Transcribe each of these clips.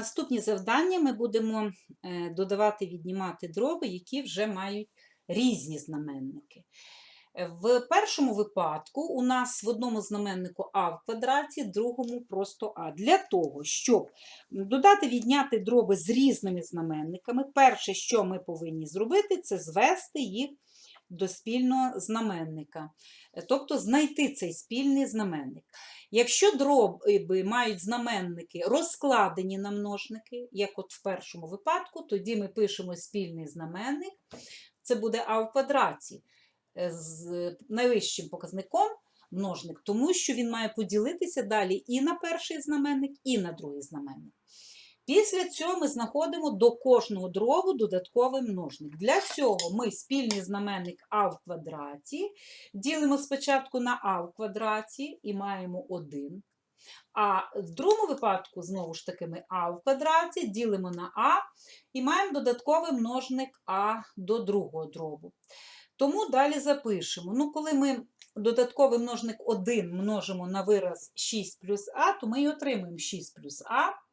Наступні завдання ми будемо е, додавати, віднімати дроби, які вже мають різні знаменники. В першому випадку у нас в одному знаменнику а в квадраті, в другому просто а. Для того, щоб додати, відняти дроби з різними знаменниками, перше, що ми повинні зробити, це звести їх до спільного знаменника, Е, тобто знайти цей спільний знаменник. Якщо дроби мають знаменники розкладені на множники, як от в першому випадку, тоді ми пишемо спільний знаменник, це буде а в квадраті е, з найвищим показником множник, тому що він має поділитися далі і на перший знаменник, і на другий знаменник. Після цього ми знаходимо до кожного дробу додатковий множник. Для цього ми спільний знаменник а в квадраті ділимо спочатку на а в квадраті і маємо 1. А в другому випадку, знову ж таки, ми а в квадраті ділимо на а і маємо додатковий множник а до другого дробу. Тому далі запишемо. Ну, коли ми додатковий множник 1 множимо на вираз 6 плюс а, то ми і отримуємо 6 плюс а.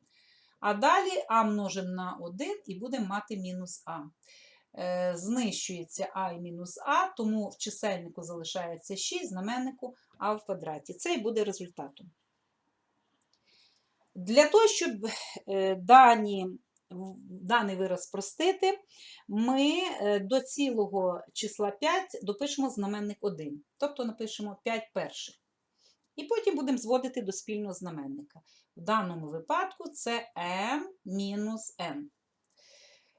А далі а множимо на 1 і будемо мати мінус а. Е, Знищується а і мінус а, тому в чисельнику залишається 6, знаменнику а в квадраті. Це і буде результатом. Для того, щоб е, дані, даний вираз спростити, ми е, до цілого числа 5 допишемо знаменник 1. Тобто напишемо 5 перших. І потім будемо зводити до спільного знаменника. В даному випадку це m-n.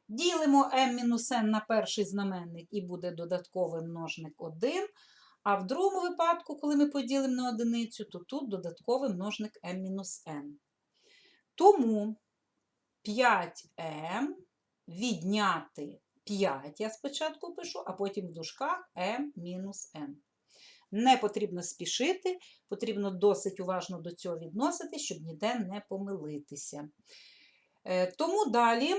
Ділимо m-n на перший знаменник і буде додатковий множник 1. А в другому випадку, коли ми поділимо на одиницю, то тут додатковий множник m-n. Тому 5m відняти 5 я спочатку пишу, а потім в дужках m-n. Не потрібно спішити, потрібно досить уважно до цього відносити, щоб ніде не помилитися. Е, Тому далі,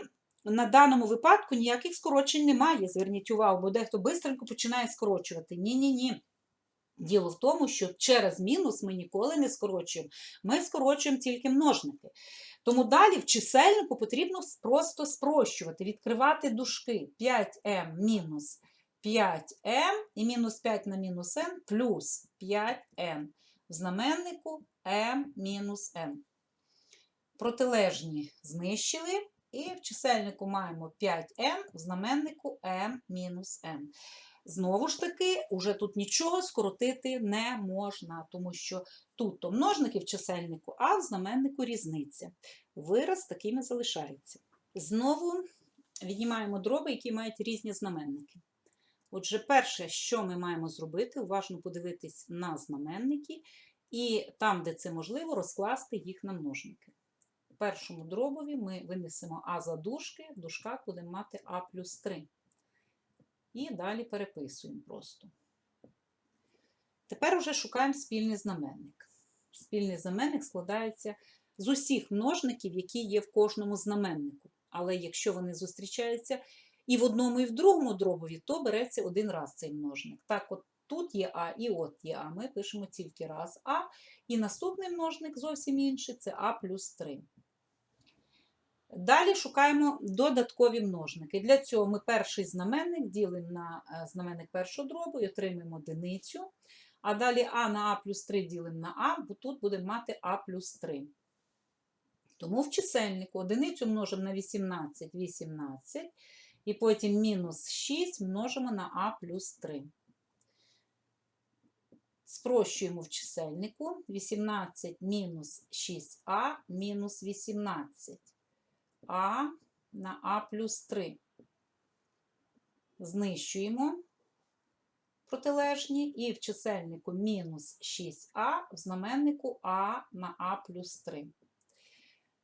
на даному випадку, ніяких скорочень немає. Зверніть увагу, бо дехто швидко починає скорочувати. Ні-ні-ні. Діло в тому, що через мінус ми ніколи не скорочуємо. Ми скорочуємо тільки множники. Тому далі в чисельнику потрібно просто спрощувати, відкривати дужки. 5m мінус 5m і мінус 5 на мінус n плюс 5n. В знаменнику m мінус n. Протилежні знищили. І в чисельнику маємо 5n, в знаменнику m мінус n. Знову ж таки, уже тут нічого скоротити не можна, тому що тут то множники в чисельнику, а в знаменнику різниця. Вираз такими залишається. Знову віднімаємо дроби, які мають різні знаменники. Отже, перше, що ми маємо зробити, уважно подивитись на знаменники і там, де це можливо, розкласти їх на множники. В першому дробові ми винесемо А за дужки, в дужках будемо мати А плюс 3. І далі переписуємо просто. Тепер уже шукаємо спільний знаменник. Спільний знаменник складається з усіх множників, які є в кожному знаменнику. Але якщо вони зустрічаються і в одному, і в другому дробові, то береться один раз цей множник. Так, от тут є А і от є А. Ми пишемо тільки раз А. І наступний множник зовсім інший це А плюс 3. Далі шукаємо додаткові множники. Для цього ми перший знаменник ділимо на е, знаменник першого дробу і отримаємо одиницю. А далі А на А плюс 3 ділимо на А, бо тут будемо мати А плюс 3. Тому в чисельнику одиницю множимо на 18, 18, і потім мінус 6 множимо на А плюс 3. Спрощуємо в чисельнику 18 мінус 6а мінус 18. А на А плюс 3. Знищуємо протилежні і в чисельнику мінус 6а, в знаменнику А на А плюс 3.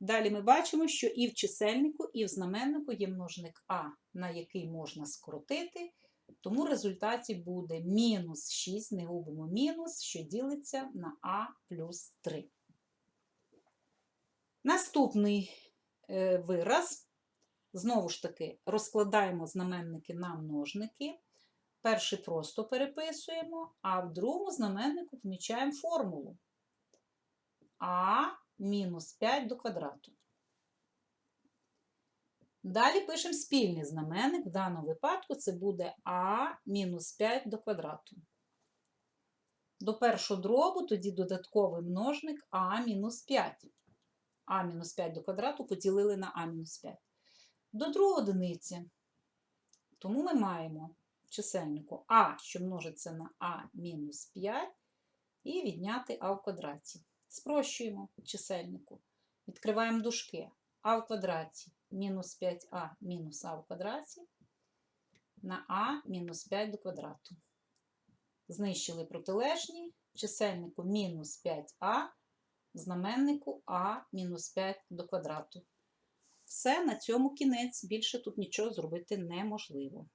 Далі ми бачимо, що і в чисельнику, і в знаменнику є множник А, на який можна скоротити, тому в результаті буде мінус 6, не губимо мінус, що ділиться на А плюс 3. Наступний е, вираз. Знову ж таки, розкладаємо знаменники на множники. Перший просто переписуємо, а в другому знаменнику помічаємо формулу. А мінус 5 до квадрату. Далі пишемо спільний знаменник. В даному випадку це буде а мінус 5 до квадрату. До першого дробу тоді додатковий множник а мінус 5. а мінус 5 до квадрату поділили на а мінус 5. До другої одиниці. Тому ми маємо в чисельнику а, що множиться на а мінус 5, і відняти а в квадраті. Спрощуємо в чисельнику. Відкриваємо дужки. а в квадраті мінус 5а мінус а в квадраті на а мінус 5 до квадрату. Знищили протилежні чисельнику мінус 5а, в знаменнику а мінус 5 до квадрату. Все, на цьому кінець. Більше тут нічого зробити неможливо.